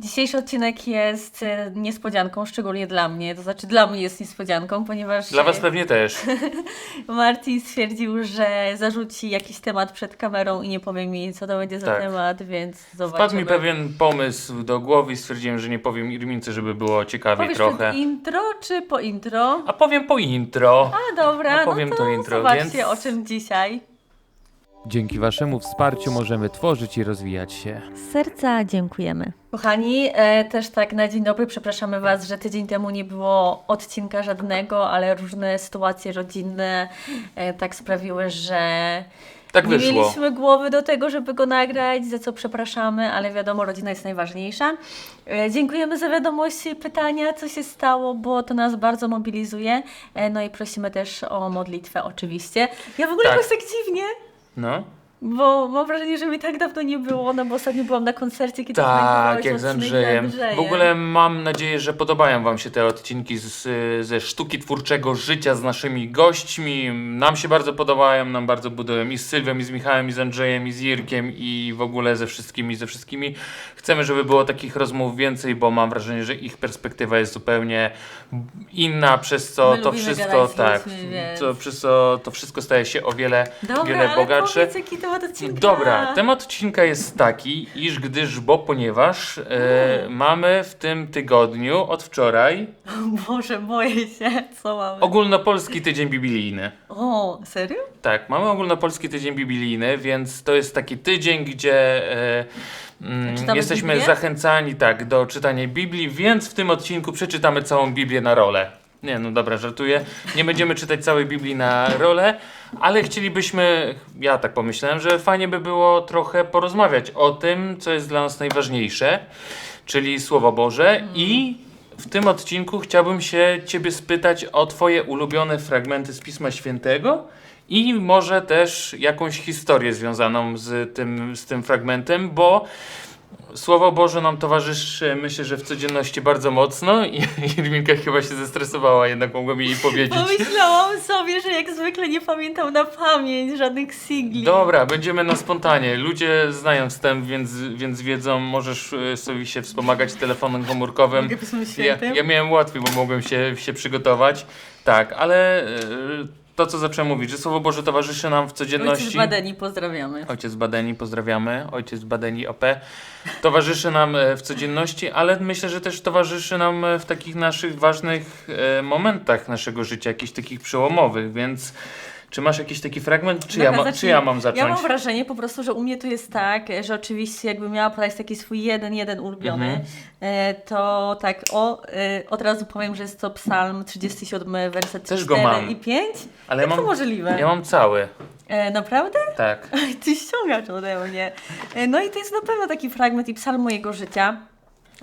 Dzisiejszy odcinek jest e, niespodzianką, szczególnie dla mnie. To znaczy, dla mnie jest niespodzianką, ponieważ Dla was e, pewnie też. Martin stwierdził, że zarzuci jakiś temat przed kamerą i nie powie mi, co to będzie za Tak. temat, więc zobaczymy. Wpadł mi pewien pomysł do głowy i stwierdziłem, że nie powiem Irmince, żeby było ciekawiej Powiesz trochę. przed intro czy po intro? A powiem po intro. A dobra, A powiem no to to intro, zobaczcie więc- o czym dzisiaj. Dzięki Waszemu wsparciu możemy tworzyć i rozwijać się. Z serca dziękujemy. Kochani, e, też tak na dzień dobry przepraszamy Was, że tydzień temu nie było odcinka żadnego, ale różne sytuacje rodzinne e, tak sprawiły, że Tak nie wyszło. mieliśmy głowy do tego, żeby go nagrać, za co przepraszamy, ale wiadomo, rodzina jest najważniejsza. E, Dziękujemy za wiadomości i pytania, co się stało, bo to nas bardzo mobilizuje. E, No i prosimy też o modlitwę oczywiście. Ja w ogóle Tak. jakoś tak dziwnie, No. Bo mam wrażenie, że mi tak dawno nie było, no bo ostatnio byłam na koncercie, kiedy Tak, jak z Andrzejem. W ogóle mam nadzieję, że podobają Wam się te odcinki z, ze sztuki twórczego życia z naszymi gośćmi. Nam się bardzo podobają, nam bardzo budują i z Sylwią, i z Michałem, i z Andrzejem, i z Jirkiem, i w ogóle ze wszystkimi, ze wszystkimi. Chcemy, żeby było takich rozmów więcej, bo mam wrażenie, że ich perspektywa jest zupełnie inna, przez co My to wszystko, tak, ludźmi, więc- to, przez co to wszystko staje się o wiele, Dobra, wiele bogatsze. powiedz, jaki temat odcinka. Dobra, temat odcinka jest taki, iż gdyż, bo ponieważ e, mamy w tym tygodniu od wczoraj Boże, boję się, co mamy. ogólnopolski tydzień biblijny. O, serio? Tak, mamy ogólnopolski tydzień biblijny, więc to jest taki tydzień, gdzie e, mm, Czytamy jesteśmy Biblię? zachęcani tak, do czytania Biblii, więc w tym odcinku przeczytamy całą Biblię na rolę. Nie, no dobra, żartuję. Nie będziemy czytać całej Biblii na rolę, ale chcielibyśmy, ja tak pomyślałem, że fajnie by było trochę porozmawiać o tym, co jest dla nas najważniejsze, czyli Słowo Boże i w tym odcinku chciałbym się Ciebie spytać o Twoje ulubione fragmenty z Pisma Świętego i może też jakąś historię związaną z tym, z tym fragmentem, bo Słowo Boże nam towarzyszy, myślę, że w codzienności bardzo mocno i Irminka chyba się zestresowała, jednak mogłem jej powiedzieć. Pomyślałam sobie, że jak zwykle nie pamiętam na pamięć żadnych singli. Dobra, będziemy na spontanie. Ludzie znają wstęp, więc, więc wiedzą, możesz e, sobie się wspomagać telefonem komórkowym. Ja, ja miałem łatwiej, bo mogłem się, się przygotować. Tak, ale e, to, co zacząłem mówić, że Słowo Boże towarzyszy nam w Ojciec codzienności. Badeni, pozdrawiamy. Ojciec Badeni, pozdrawiamy. Ojciec Badeni OP. Towarzyszy nam e, w codzienności, ale myślę, że też towarzyszy nam e, w takich naszych ważnych e, momentach naszego życia, jakichś takich przełomowych, więc czy masz jakiś taki fragment, czy, ja, Dobra, ma, czy ja mam zacząć? Ja mam wrażenie po prostu, że u mnie to jest tak, że oczywiście jakbym miała podać taki swój jeden, jeden ulubiony, Mhm. e, to tak o, e, od razu powiem, że jest to psalm 37, werset Też go 4 mam. i 5. ale Jak ja to mam, możliwe? ja mam cały, E, naprawdę? tak. Ty ściągasz ode mnie. E, No i to jest na pewno taki fragment i psalm mojego życia.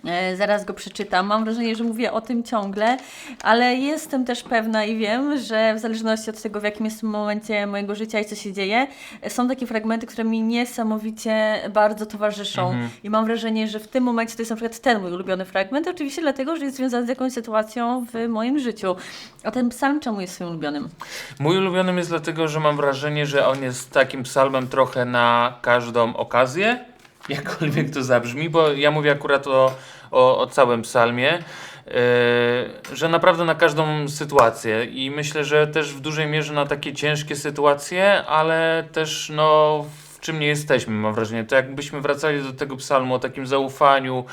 E, Zaraz go przeczytam. Mam wrażenie, że mówię o tym ciągle, ale jestem też pewna i wiem, że w zależności od tego, w jakim jestem momencie mojego życia i co się dzieje, są takie fragmenty, które mi niesamowicie bardzo towarzyszą. Mhm. I mam wrażenie, że w tym momencie to jest na przykład ten mój ulubiony fragment, oczywiście dlatego, że jest związany z jakąś sytuacją w moim życiu. A ten psalm czemu jest swoim ulubionym? Mój ulubionym jest dlatego, że mam wrażenie, że on jest takim psalmem trochę na każdą okazję, jakkolwiek to zabrzmi, bo ja mówię akurat o, o, o całym psalmie, yy, że naprawdę na każdą sytuację i myślę, że też w dużej mierze na takie ciężkie sytuacje, ale też no czym nie jesteśmy, mam wrażenie. To jakbyśmy wracali do tego psalmu o takim zaufaniu,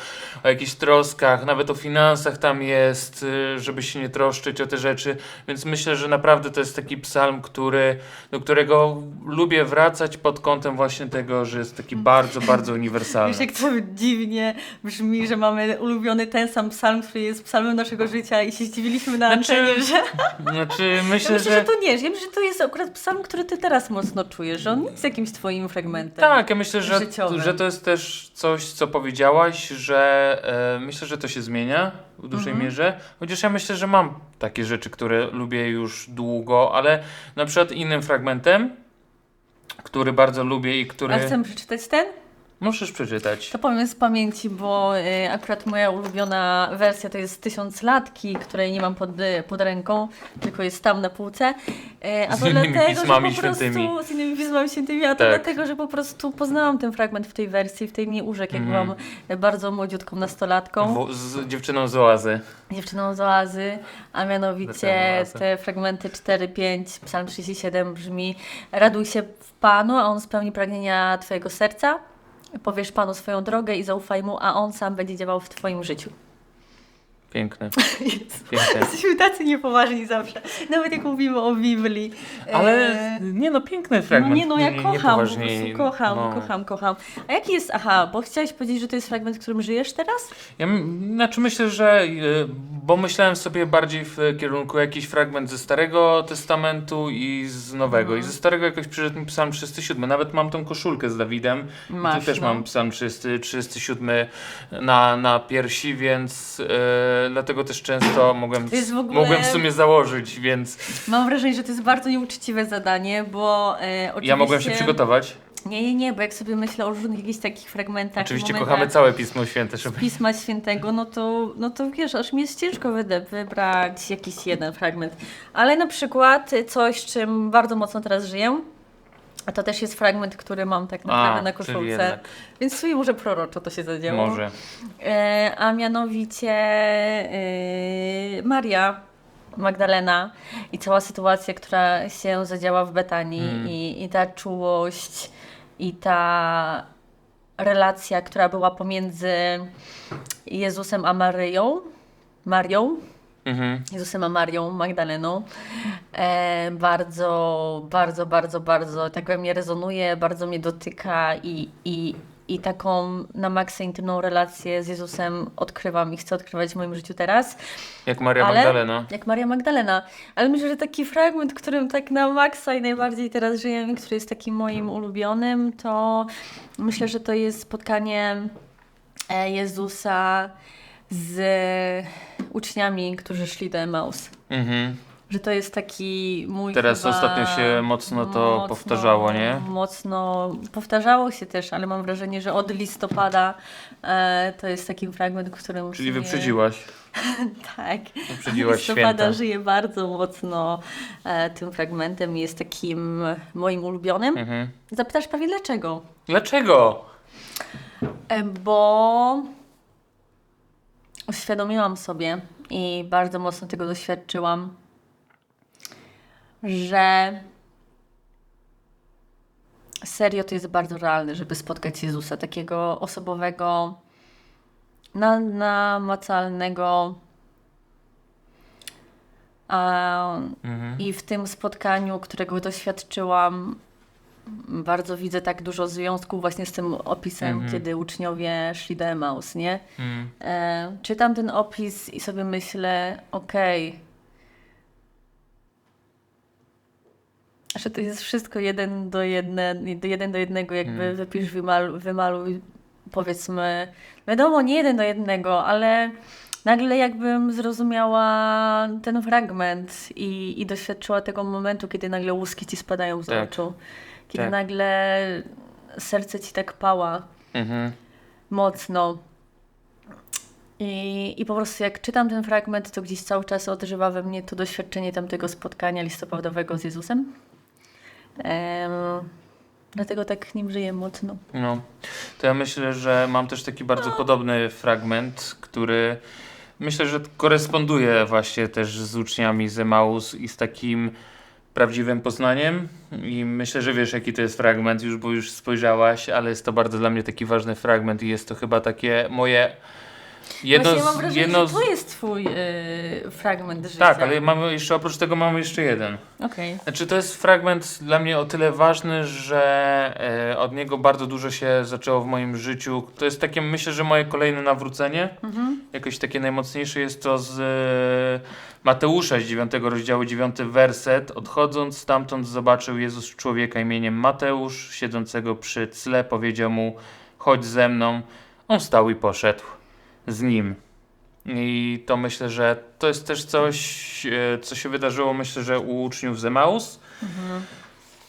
o jakichś troskach, nawet o finansach tam jest, y, żeby się nie troszczyć o te rzeczy, więc myślę, że naprawdę to jest taki psalm, który, do którego lubię wracać pod kątem właśnie tego, że jest taki bardzo, bardzo uniwersalny. Wiesz, jak to dziwnie brzmi, że mamy ulubiony ten sam psalm, który jest psalmem naszego życia i się zdziwiliśmy na Znaczy, antenie, że... Znaczy, Ja myślę, myślę, że że... to nie, ja myślę, że to jest akurat psalm, który ty teraz mocno czujesz, że on nie jest jakimś twoim fragmentem. Tak, ja myślę, że, życiowym. że to jest też coś, co powiedziałaś, że e, myślę, że to się zmienia w dużej Mhm. mierze. Chociaż ja myślę, że mam takie rzeczy, które lubię już długo, ale na przykład innym fragmentem, który bardzo lubię i który. A chcemy przeczytać ten? Możesz przeczytać. To powiem z pamięci, bo y, akurat moja ulubiona wersja to jest Tysiąclatki, której nie mam pod, y, pod ręką, tylko jest tam na półce. Y, a Z to innymi dlatego, pismami że po świętymi. prostu z innymi pismami świętymi, a to Tak. dlatego, że po prostu poznałam ten fragment w tej wersji, w tej mi urzekł, jak Mhm. byłam bardzo młodziutką nastolatką. Z dziewczyną z oazy. dziewczyną z oazy, a mianowicie oazę. te fragmenty 4-5, psalm 37 brzmi Raduj się w Panu, a On spełni pragnienia Twojego serca. Powiesz Panu swoją drogę i zaufaj Mu, a On sam będzie działał w Twoim życiu. Piękne. Piękne. Jesteśmy tacy niepoważni zawsze, nawet jak mówimy o Biblii. Ale E, nie no, piękny No fragment. nie, no ja kocham, prostu kocham, no. kocham, kocham. A jaki jest, aha, bo chciałeś powiedzieć, że to jest fragment, w którym żyjesz teraz? Ja znaczy myślę, że y, bo myślałem sobie bardziej w kierunku jakiś fragment ze Starego Testamentu i z Nowego. Mhm. I ze Starego jakoś przyszedł mi Psalm 37. Nawet mam tą koszulkę z Dawidem. I Masz, tu też no. mam Psalm 30, 37 na, na piersi, więc y, dlatego też często mogłem, w ogóle- mogłem w sumie założyć, więc Mam wrażenie, że to jest bardzo nieuczciwe zadanie, bo e, oczywiście... ja mogłem się przygotować. Nie, nie, nie, bo jak sobie myślę o różnych jakichś takich fragmentach, Oczywiście momentach kochamy całe Pismo Święte, żeby... Pisma Świętego, no to, no to wiesz, aż mi jest ciężko wyde- wybrać jakiś jeden fragment. Ale na przykład coś, czym bardzo mocno teraz żyję, a to też jest fragment, który mam tak naprawdę A, na czyli koszulce. jednak. Więc w sumie może proroczo to się zadziało. Może. E, a mianowicie e, Maria Magdalena i cała sytuacja, która się zadziała w Betanii Mm. i, i ta czułość i ta relacja, która była pomiędzy Jezusem a Maryją, Marią, Mhm. Jezusem Marią Magdaleną. E, bardzo, bardzo, bardzo, bardzo tak we mnie rezonuje, bardzo mnie dotyka i, i, i taką na maksa intymną relację z Jezusem odkrywam i chcę odkrywać w moim życiu teraz. Jak Maria Ale- Magdalena. Jak Maria Magdalena. Ale myślę, że taki fragment, którym tak na maksa i najbardziej teraz żyjemy, który jest takim moim ulubionym, to myślę, że to jest spotkanie e, Jezusa z uczniami, którzy szli do Emaus. Mhm. Że to jest taki mój. Teraz chyba ostatnio się mocno to powtarzało, nie? Mocno powtarzało się też, ale mam wrażenie, że od listopada e, to jest taki fragment, którym. Czyli sumie- wyprzedziłaś. Tak. Wyprzedziłaś listopada święta. żyje bardzo mocno e, tym fragmentem i jest takim moim ulubionym. Mhm. Zapytasz pewnie dlaczego? Dlaczego? E, bo uświadomiłam sobie i bardzo mocno tego doświadczyłam, że serio to jest bardzo realne, żeby spotkać Jezusa, takiego osobowego, na, namacalnego. A, Mhm. I w tym spotkaniu, którego doświadczyłam, bardzo widzę tak dużo związków właśnie z tym opisem, Mhm. kiedy uczniowie szli do Emaus, nie? Mhm. E, czytam ten opis i sobie myślę, okej, że to jest wszystko jeden do, jedne, jeden do jednego, jakby Mm. wypisz, wymal, wymaluj, powiedzmy, wiadomo, nie jeden do jednego, ale nagle jakbym zrozumiała ten fragment i, i doświadczyła tego momentu, kiedy nagle łuski ci spadają z Tak. oczu, kiedy Tak. nagle serce ci tak pała Mhm. mocno. I, I po prostu jak czytam ten fragment, to gdzieś cały czas odżywa we mnie to doświadczenie tamtego spotkania listopadowego z Jezusem. Em, dlatego tak nim żyję mocno. No, to ja myślę, że mam też taki bardzo podobny fragment, który myślę, że koresponduje właśnie też z uczniami z Emaus i z takim prawdziwym poznaniem. I myślę, że wiesz, jaki to jest fragment, już bo już spojrzałaś, ale jest to bardzo dla mnie taki ważny fragment i jest to chyba takie moje. Jedno Właśnie mam z, wrażenie, jedno że z, to jest twój y, fragment życia. tak, ale mamy jeszcze oprócz tego mamy jeszcze jeden. Okej. Znaczy to jest fragment dla mnie o tyle ważny, że e, od niego bardzo dużo się zaczęło w moim życiu. To jest takie, myślę, że moje kolejne nawrócenie. Mhm. Jakoś takie najmocniejsze jest to z e, Mateusza z 9 rozdziału, 9 werset. Odchodząc stamtąd zobaczył Jezus człowieka imieniem Mateusz, siedzącego przy cle, powiedział mu, chodź ze mną. On stał i poszedł z nim. I to myślę, że to jest też coś, e, co się wydarzyło, myślę, że u uczniów z Emaus.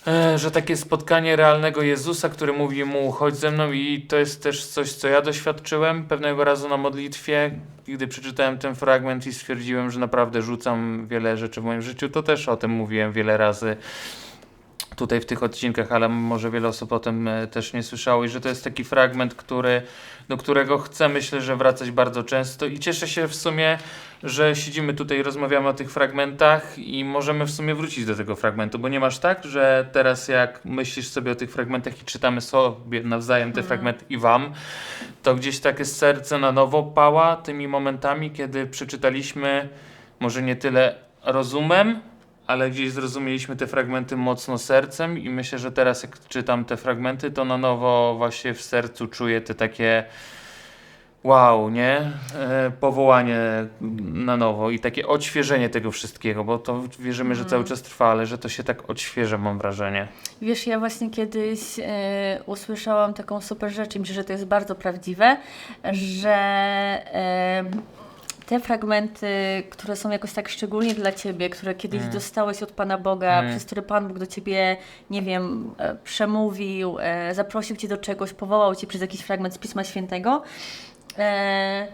E, że takie spotkanie realnego Jezusa, który mówi mu chodź ze mną i to jest też coś, co ja doświadczyłem pewnego razu na modlitwie, gdy przeczytałem ten fragment i stwierdziłem, że naprawdę rzucam wiele rzeczy w moim życiu, to też o tym mówiłem wiele razy tutaj w tych odcinkach, ale może wiele osób o tym e, też nie słyszało i że to jest taki fragment, który, do którego chcę myślę, że wracać bardzo często i cieszę się w sumie, że siedzimy tutaj rozmawiamy o tych fragmentach i możemy w sumie wrócić do tego fragmentu, bo nie masz tak, że teraz jak myślisz sobie o tych fragmentach i czytamy sobie nawzajem te fragmenty i wam, to gdzieś takie serce na nowo pała tymi momentami, kiedy przeczytaliśmy może nie tyle rozumem, ale gdzieś zrozumieliśmy te fragmenty mocno sercem i myślę, że teraz jak czytam te fragmenty, to na nowo właśnie w sercu czuję te takie wow, nie? E, powołanie na nowo i takie odświeżenie tego wszystkiego, bo to wierzymy, że cały czas trwa, ale że to się tak odświeża, mam wrażenie. Wiesz, ja właśnie kiedyś e, usłyszałam taką super rzecz i myślę, że to jest bardzo prawdziwe, że e, te fragmenty, które są jakoś tak szczególnie dla Ciebie, które kiedyś dostałeś od Pana Boga, przez które Pan Bóg do Ciebie, nie wiem, e, przemówił, e, zaprosił Cię do czegoś, powołał Cię przez jakiś fragment z Pisma Świętego, e,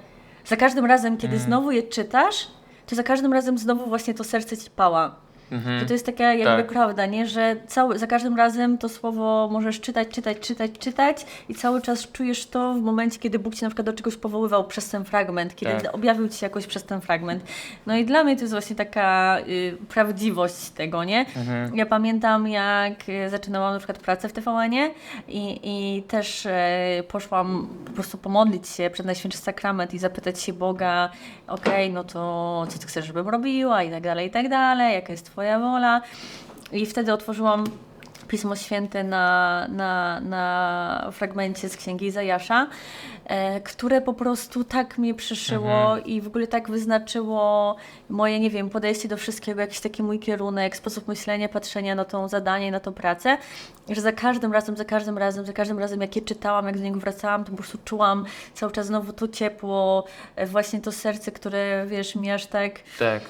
za każdym razem, kiedy znowu je czytasz, to za każdym razem znowu właśnie to serce Ci pała. Mhm. Że to jest taka jakby Tak. prawda, nie? Że cały, za każdym razem to słowo możesz czytać, czytać, czytać, czytać i cały czas czujesz to w momencie, kiedy Bóg Cię na przykład do czegoś powoływał przez ten fragment, kiedy Tak. objawił Ci się jakoś przez ten fragment. No i dla mnie to jest właśnie taka y, prawdziwość tego, nie? Mhm. Ja pamiętam, jak y, zaczynałam na przykład pracę w TVN-ie i, i też e, poszłam po prostu pomodlić się przed Najświętszy Sakrament i zapytać się Boga, okej, no to co Ty chcesz, żebym robiła i tak dalej, i tak dalej, jaka jest Twoja wola. I wtedy otworzyłam Pismo Święte na, na, na fragmencie z Księgi Izajasza, e, które po prostu tak mnie przyszyło i w ogóle tak wyznaczyło moje, nie wiem, podejście do wszystkiego, jakiś taki mój kierunek, sposób myślenia, patrzenia na to zadanie, na tą pracę, że za każdym razem, za każdym razem, za każdym razem, jak je czytałam, jak do niego wracałam, to po prostu czułam cały czas znowu to ciepło, e, właśnie to serce, które, wiesz, mi aż tak Tak.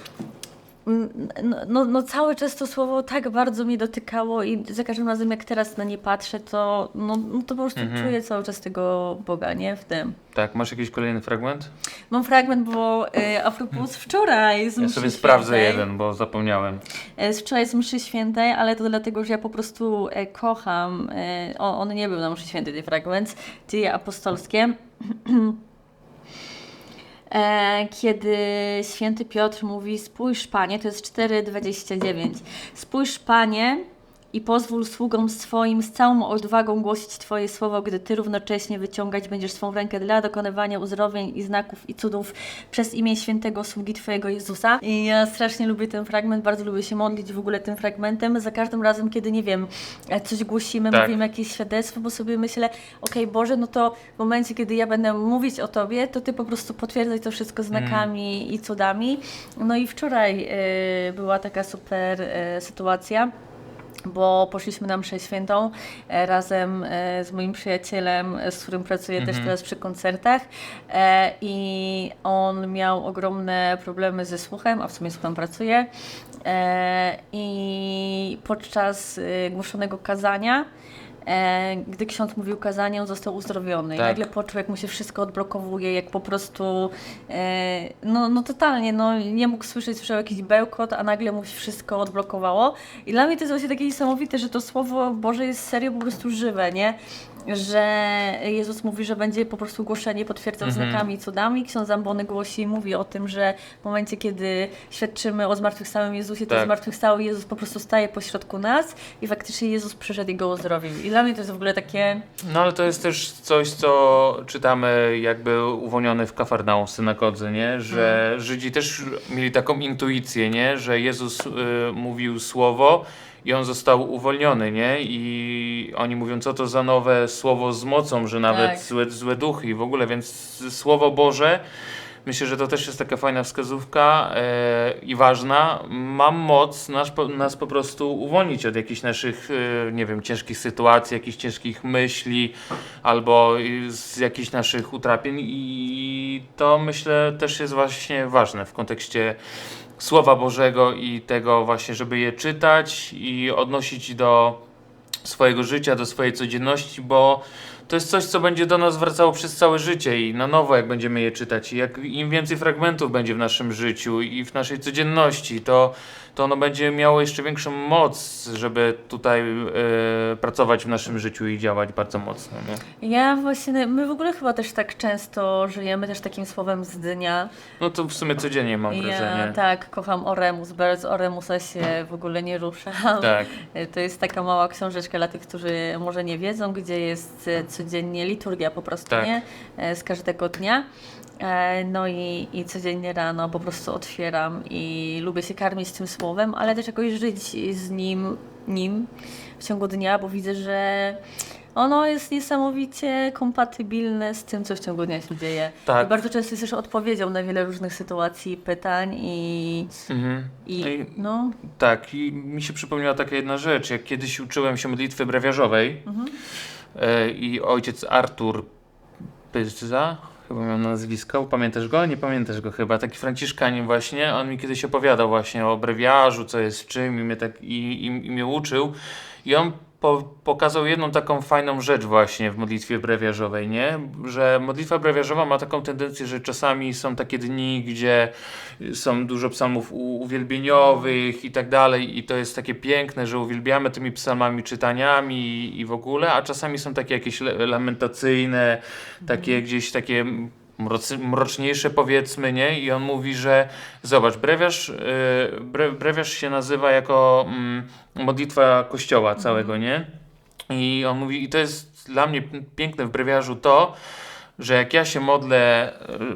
No, no, cały czas to słowo tak bardzo mnie dotykało i za każdym razem jak teraz na nie patrzę, to, no, no to po prostu Mhm. czuję cały czas tego Boga, nie? W tym. Tak, masz jakiś kolejny fragment? Mam fragment, bo y, a propos wczoraj z Ja sobie sprawdzę świętej, jeden, bo zapomniałem. e, Z wczoraj z mszy świętej, ale to dlatego, że ja po prostu e, kocham, e, o, on nie był na mszy świętej, ten fragment, dzieje apostolskie. E, kiedy święty Piotr mówi: Spójrz, panie, to jest 4,29. Spójrz, panie, i pozwól sługom swoim z całą odwagą głosić Twoje słowo, gdy Ty równocześnie wyciągać będziesz swą rękę dla dokonywania uzdrowień i znaków i cudów przez imię świętego sługi Twojego Jezusa. I ja strasznie lubię ten fragment, bardzo lubię się modlić w ogóle tym fragmentem. Za każdym razem, kiedy nie wiem, coś głosimy, Tak. mówimy jakieś świadectwo, bo sobie myślę, okej, Boże, no to w momencie, kiedy ja będę mówić o Tobie, to Ty po prostu potwierdzaj to wszystko znakami i cudami. No i wczoraj e, była taka super e, sytuacja bo poszliśmy na mszę świętą e, razem e, z moim przyjacielem, e, z którym pracuję też teraz przy koncertach e, i on miał ogromne problemy ze słuchem, a w sumie słuchem pracuje e, i podczas e, głoszonego kazania E, gdy ksiądz mówił kazanie, on został uzdrowiony. I Tak. nagle poczuł, jak mu się wszystko odblokowuje, jak po prostu, e, no, no totalnie, no nie mógł słyszeć, słyszał jakiś bełkot, a nagle mu się wszystko odblokowało. I dla mnie to jest właśnie takie niesamowite, że to Słowo Boże jest serio po prostu żywe, nie? Że Jezus mówi, że będzie po prostu głoszenie potwierdzał Mhm. znakami i cudami. Ksiądz Zambony głosi i mówi o tym, że w momencie, kiedy świadczymy o zmartwychwstałym Jezusie, to Tak. zmartwychwstały Jezus po prostu staje pośrodku nas i faktycznie Jezus przyszedł i go uzdrowił. I dla mnie to jest w ogóle takie... No ale to jest też coś, co czytamy jakby uwolniony w Kafarnaum w synagodze, nie? Że Żydzi też mieli taką intuicję, nie? Że Jezus y, mówił słowo i on został uwolniony, nie? I oni mówią, co to za nowe słowo z mocą, że nawet Tak. złe, złe duchy i w ogóle, więc Słowo Boże Myślę, że to też jest taka fajna wskazówka e, i ważna. Mam moc nas po, nas po prostu uwolnić od jakichś naszych, e, nie wiem, ciężkich sytuacji, jakichś ciężkich myśli albo z jakichś naszych utrapień i to myślę też jest właśnie ważne w kontekście Słowa Bożego i tego właśnie, żeby je czytać i odnosić do swojego życia, do swojej codzienności, bo to jest coś, co będzie do nas wracało przez całe życie i na nowo, jak będziemy je czytać. I jak im więcej fragmentów będzie w naszym życiu i w naszej codzienności, to, to ono będzie miało jeszcze większą moc, żeby tutaj e, pracować w naszym życiu i działać bardzo mocno. Nie? Ja właśnie, my w ogóle chyba też tak często żyjemy też takim słowem z dnia. No to w sumie codziennie mam wrażenie. Ja tak, kocham Oremus, bez Oremusa się w ogóle nie ruszam. Tak. To jest taka mała książeczka dla tych, którzy może nie wiedzą, gdzie jest e, codziennie liturgia po prostu, Tak. nie? E, Z każdego dnia. E, No i, i codziennie rano po prostu otwieram i lubię się karmić tym słowem, ale też jakoś żyć z nim, nim w ciągu dnia, bo widzę, że ono jest niesamowicie kompatybilne z tym, co w ciągu dnia się dzieje. Tak. I bardzo często jest też odpowiedzią na wiele różnych sytuacji, pytań i, Mhm. i No i- no, Tak, i mi się przypomniała taka jedna rzecz. Jak kiedyś uczyłem się modlitwy brewiarzowej e, i ojciec Artur Pyza, chyba miał nazwisko, pamiętasz go? Nie pamiętasz go chyba, taki franciszkanin właśnie, on mi kiedyś opowiadał właśnie o brewiarzu, co jest czym i mnie, tak, i, i, i mnie uczył. I on po, pokazał jedną taką fajną rzecz właśnie w modlitwie brewiarzowej, nie? Że modlitwa brewiarzowa ma taką tendencję, że czasami są takie dni, gdzie są dużo psalmów uwielbieniowych i tak dalej i to jest takie piękne, że uwielbiamy tymi psalmami czytaniami i, w ogóle, a czasami są takie jakieś lamentacyjne, takie gdzieś takie mrocy, mroczniejsze powiedzmy, nie? I on mówi, że zobacz, brewiarz, yy, bre, brewiarz się nazywa jako mm, modlitwa kościoła całego, nie? I on mówi, i to jest dla mnie piękne w brewiarzu to, że jak ja się modlę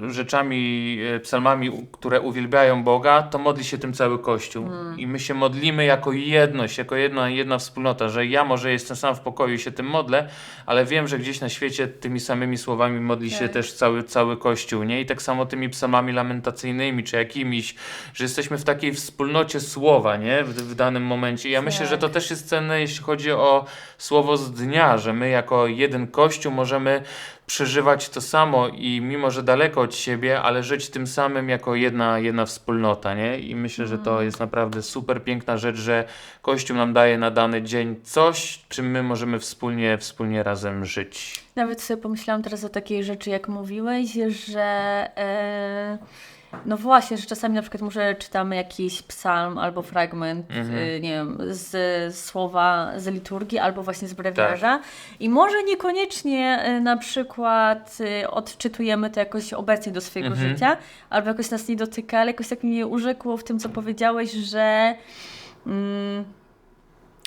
e, rzeczami, e, psalmami, które uwielbiają Boga, to modli się tym cały Kościół. I my się modlimy jako jedność, jako jedna, jedna wspólnota, że ja może jestem sam w pokoju i się tym modlę, ale wiem, że gdzieś na świecie tymi samymi słowami modli się Tak. też cały, cały Kościół, nie? I tak samo tymi psalmami lamentacyjnymi, czy jakimiś, że jesteśmy w takiej wspólnocie słowa, nie? W, w danym momencie. I ja myślę, że to Tak. też jest cenne, jeśli chodzi o słowo z dnia, że my jako jeden Kościół możemy przeżywać to samo i mimo, że daleko od siebie, ale żyć tym samym jako jedna, jedna wspólnota, nie? I myślę, że to jest naprawdę super piękna rzecz, że Kościół nam daje na dany dzień coś, czym my możemy wspólnie, wspólnie razem żyć. Nawet sobie pomyślałam teraz o takiej rzeczy, jak mówiłeś, że e, no właśnie, że czasami na przykład może czytamy jakiś psalm albo fragment, Mhm. e, nie wiem, z słowa z liturgii albo właśnie z brewiarza i może niekoniecznie e, na przykład e, odczytujemy to jakoś obecnie do swojego Mhm. życia, albo jakoś nas nie dotyka, ale jakoś tak mnie urzekło w tym, co powiedziałeś, że mm,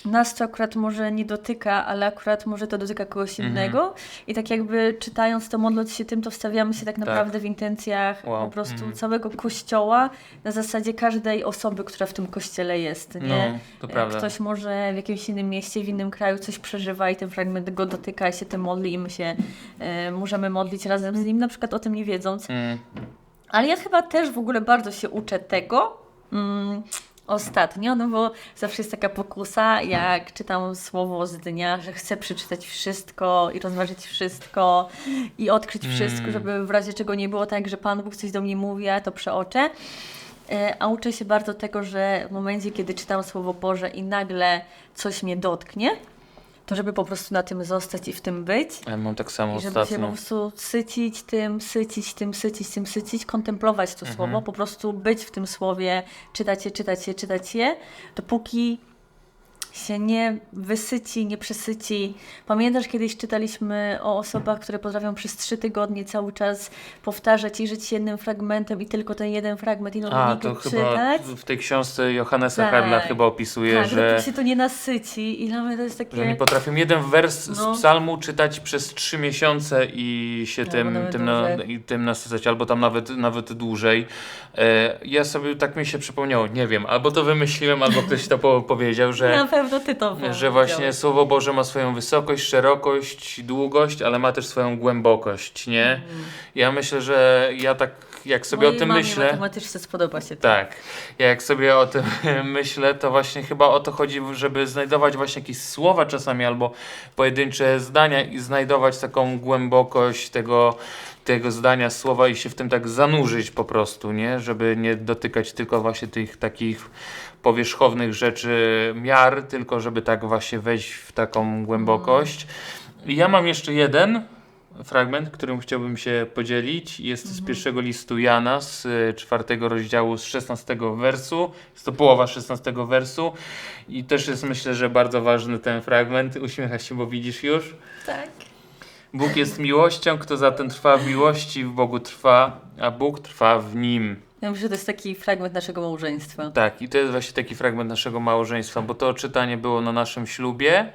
nas to akurat może nie dotyka, ale akurat może to dotyka kogoś Mhm. innego. I tak jakby czytając to, modląc się tym, to wstawiamy się tak naprawdę w intencjach Wow. po prostu Mhm. całego kościoła, na zasadzie każdej osoby, która w tym kościele jest. Nie? No, to prawda. Ktoś może w jakimś innym mieście, w innym kraju coś przeżywa i ten fragment go dotyka i się tym modli i my się e, możemy modlić razem z nim, na przykład o tym nie wiedząc. Mm, Ale ja chyba też w ogóle bardzo się uczę tego mm, ostatnio, no bo zawsze jest taka pokusa, jak czytam słowo z dnia, że chcę przeczytać wszystko i rozważyć wszystko i odkryć wszystko, Mm. żeby w razie czego nie było tak, że Pan Bóg coś do mnie mówi, a ja to przeoczę. E, A uczę się bardzo tego, że w momencie, kiedy czytam Słowo Boże i nagle coś mnie dotknie, to żeby po prostu na tym zostać i w tym być. ja mam tak samo I żeby się po ostatnio. prostu sycić tym, sycić tym, sycić tym, sycić, kontemplować to Mhm. słowo, po prostu być w tym słowie, czytać je, czytać je, czytać je, dopóki się nie wysyci, nie przesyci. Pamiętasz, kiedyś czytaliśmy o osobach, które potrafią przez trzy tygodnie cały czas powtarzać i żyć jednym fragmentem i tylko ten jeden fragment i A, to chyba czytać. w tej książce Johannesa Tak. Harla chyba opisuje, Tak, że, dopóki się to nie nasyci i dla mnie to jest takie... że oni potrafią jeden wers No. z psalmu czytać przez trzy miesiące i się Albo tym, nawet tym, na, dłużej. i tym nasycać, albo tam nawet, nawet dłużej. E, ja sobie, tak mi się przypomniało, nie wiem, albo to wymyśliłem, albo ktoś to po, powiedział, że... Na pewno ty to Że właśnie. Słowo Boże ma swoją wysokość, szerokość, długość, ale ma też swoją głębokość, nie? Ja myślę, że ja tak, jak sobie Mojej o tym mamie myślę. matematyczce spodoba się to. Tak, ja jak sobie o tym myślę, to właśnie chyba o to chodzi, żeby znajdować właśnie jakieś słowa czasami albo pojedyncze zdania i znajdować taką głębokość tego, tego zdania słowa i się w tym tak zanurzyć po prostu, nie? Żeby nie dotykać tylko właśnie tych takich powierzchownych rzeczy miar, tylko żeby tak właśnie wejść w taką głębokość. I ja mam jeszcze jeden fragment, którym chciałbym się podzielić. Jest z pierwszego listu Jana, z y, czwartego rozdziału, z szesnastego wersu. Jest to połowa szesnastego wersu. I też jest myślę, że bardzo ważny ten fragment. Uśmiechasz się, bo widzisz już. Tak. Bóg jest miłością, kto zatem trwa w miłości, w Bogu trwa, a Bóg trwa w nim. Ja myślę, że to jest taki fragment naszego małżeństwa. Tak, i to jest właśnie taki fragment naszego małżeństwa, bo to czytanie było na naszym ślubie,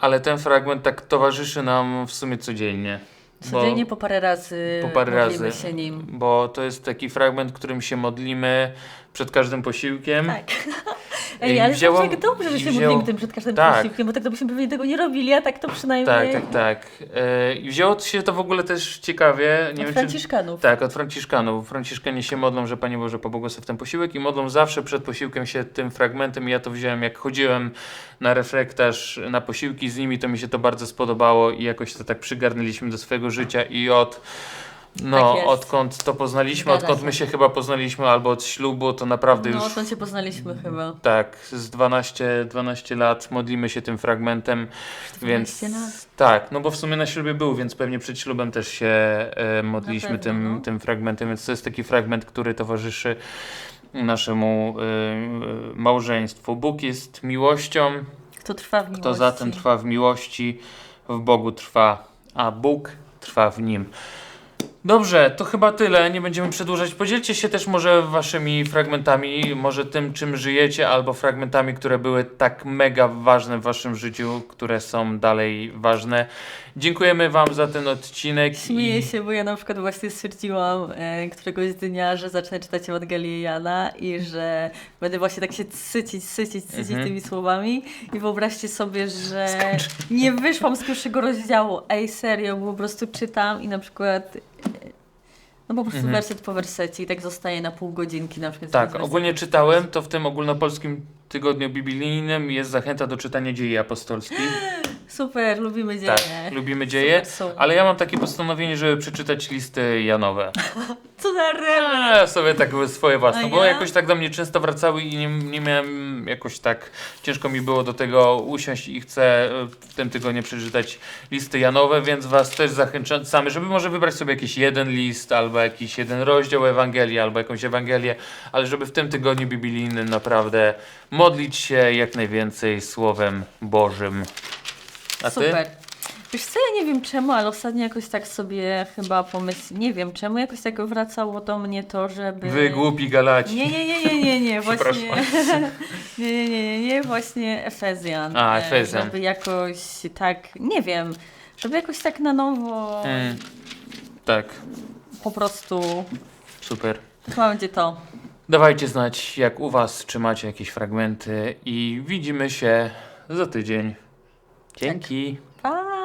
ale ten fragment tak towarzyszy nam w sumie codziennie. Codziennie po parę razy Po parę modlimy razy. się nim. Bo to jest taki fragment, którym się modlimy przed każdym posiłkiem. Tak. Ej, ale wzięło- wzięło, jak dobrze, że i się wzięło- modlimy tym przed każdym Tak. posiłkiem, bo tak to byśmy pewnie tego nie robili, a tak to przynajmniej Tak, tak, tak. E, I wzięło się to w ogóle też ciekawie. Nie od wiem, czy, Franciszkanów. Tak, od Franciszkanów. Franciszkanie się modlą, że Panie Boże pobłogosław ten posiłek i modlą zawsze przed posiłkiem się tym fragmentem. I ja to wziąłem, jak chodziłem na reflektarz, na posiłki z nimi, to mi się to bardzo spodobało i jakoś to tak przygarnęliśmy do swojego życia i od no, Tak odkąd to poznaliśmy, Zgadza odkąd my się chyba poznaliśmy albo od ślubu, to naprawdę No, już odtąd się poznaliśmy chyba. tak, z 12, 12 lat modlimy się tym fragmentem, więc 12 lat. tak, no bo w sumie na ślubie był, więc pewnie przed ślubem też się e, modliliśmy pewno, tym, no. tym fragmentem, więc to jest taki fragment, który towarzyszy naszemu e, e, małżeństwu. Bóg jest miłością, Kto trwa w miłości. kto zatem trwa w miłości, w Bogu trwa, a Bóg trwa w nim. Dobrze, to chyba tyle. Nie będziemy przedłużać. Podzielcie się też może waszymi fragmentami, może tym, czym żyjecie, albo fragmentami, które były tak mega ważne w waszym życiu, które są dalej ważne. Dziękujemy wam za ten odcinek. Śmieję i- się, bo ja na przykład właśnie stwierdziłam e, któregoś dnia, że zacznę czytać Ewangelię Jana i że będę właśnie tak się sycić, sycić, sycić Mhm. tymi słowami i wyobraźcie sobie, że nie wyszłam z pierwszego rozdziału. Ej, serio, bo po prostu czytam i na przykład no po prostu Mhm. werset po wersecie i tak zostaje na pół godzinki na przykład. Tak, ogólnie czytałem, to w tym ogólnopolskim tygodniu biblijnym jest zachęta do czytania dziei apostolskich. Super, lubimy dzieje. Tak, lubimy dzieje. Super są. Ale ja mam takie postanowienie, żeby przeczytać listy Janowe. Co za rel. Ja sobie tak swoje własne, A bo ja? jakoś tak do mnie często wracały i nie, nie miałem jakoś tak, ciężko mi było do tego usiąść i chcę e, w tym tygodniu przeczytać listy Janowe, więc was też zachęcamy, żeby może wybrać sobie jakiś jeden list, albo jakiś jeden rozdział Ewangelii, albo jakąś Ewangelię, ale żeby w tym tygodniu biblijnym naprawdę modlić się jak najwięcej Słowem Bożym. A ty? Super. Wiesz co, ja nie wiem czemu, ale ostatnio jakoś tak sobie chyba pomysł, nie wiem czemu, jakoś tak wracało do mnie to, żeby... Wy głupi Galaci. Nie, nie, nie, nie, nie, nie, właśnie... Nie, nie, nie, nie, nie, właśnie Efezjan. A, Efezjan. Żeby jakoś tak, nie wiem, żeby jakoś tak na nowo Mm, tak, po prostu... super. Chyba będzie to. Dawajcie znać, jak u Was, czy macie jakieś fragmenty i widzimy się za tydzień. Quem Bye.